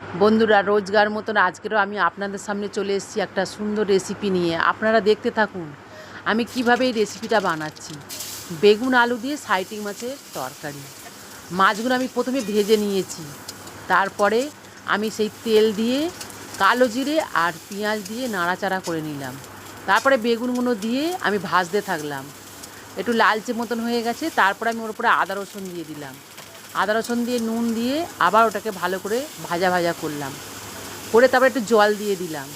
বন্ধুরা, রোজগার মতন আজকেরও আমি আপনাদের সামনে চলে এসেছি একটা সুন্দর রেসিপি নিয়ে। আপনারা দেখতে থাকুন, আমি কীভাবে এই রেসিপিটা বানাচ্ছি। বেগুন, আলু দিয়ে সাইটিং মাছের তরকারি। মাছগুলো আমি প্রথমে ভেজে নিয়েছি। তারপরে আমি সেই তেল দিয়ে কালো জিরে আর পেঁয়াজ দিয়ে নাড়াচাড়া করে নিলাম। তারপরে বেগুনগুলো দিয়ে আমি ভাজতে থাকলাম। একটু লালচে মতন হয়ে গেছে, তারপরে আমি ওর উপরে আদা, রসুন দিয়ে দিলাম। আদা, রসুন দিয়ে, নুন দিয়ে আবার ওটাকে ভালো করে ভাজা ভাজা করলাম। করে তারপরে একটু জল দিয়ে দিলাম।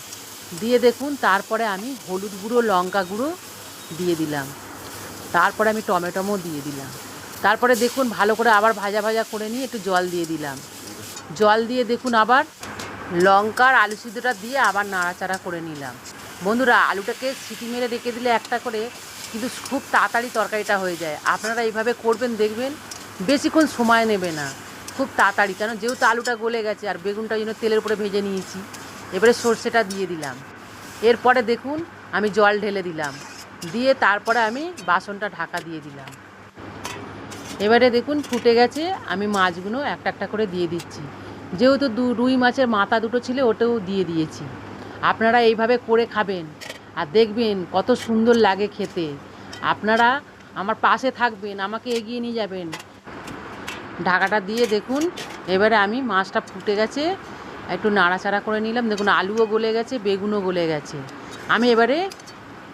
দিয়ে দেখুন, তারপরে আমি হলুদ গুঁড়ো, লঙ্কা গুঁড়ো দিয়ে দিলাম। তারপরে আমি টমেটোমও দিয়ে দিলাম। তারপরে দেখুন, ভালো করে আবার ভাজা ভাজা করে নিয়ে একটু জল দিয়ে দিলাম। জল দিয়ে দেখুন, আবার লঙ্কার আলু সিদ্ধটা দিয়ে আবার নাড়াচাড়া করে নিলাম। বন্ধুরা, আলুটাকে সিটি মেরে রেখে দিলে একটা করে কিন্তু খুব তাড়াতাড়ি তরকারিটা হয়ে যায়। আপনারা এইভাবে করবেন, দেখবেন বেশিক্ষণ সময় নেবে না। খুব তাড়াতাড়ি, কেন? যেহেতু আলুটা গলে গেছে আর বেগুনটা যেন তেলের উপরে ভেজে নিয়েছি, এবারে সর্ষেটা দিয়ে দিলাম। এরপরে দেখুন, আমি জল ঢেলে দিলাম। দিয়ে তারপরে আমি বাসনটা ঢাকা দিয়ে দিলাম। এবারে দেখুন, ফুটে গেছে, আমি মাছগুলো একটা একটা করে দিয়ে দিচ্ছি। যেহেতু দু, রুই মাছের মাথা দুটো ছিল ওটাও দিয়ে দিয়েছি। আপনারা এইভাবে করে খাবেন আর দেখবেন কত সুন্দর লাগে খেতে। আপনারা আমার পাশে থাকবেন, আমাকে এগিয়ে নিয়ে যাবেন। ঢাকাটা দিয়ে দেখুন, এবারে আমি মাছটা ফুটে গেছে, একটু নাড়াচাড়া করে নিলাম। দেখুন, আলুও গলে গেছে, বেগুনও গলে গেছে। আমি এবারে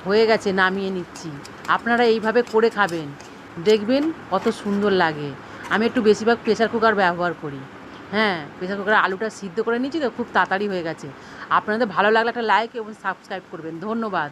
হয়ে গেছে, নামিয়ে নিচ্ছি। আপনারা এইভাবে করে খাবেন। দেখবেন কত সুন্দর লাগে। আমি একটু বেশিরভাগ প্রেসার কুকার ব্যবহার করি। হ্যাঁ প্রেসার কুকারে আলুটা সিদ্ধ করে নিচ্ছি তো, খুব তাড়াতাড়ি হয়ে গেছে। আপনাদের ভালো লাগলে একটা লাইক এবং সাবস্ক্রাইব করবেন। ধন্যবাদ।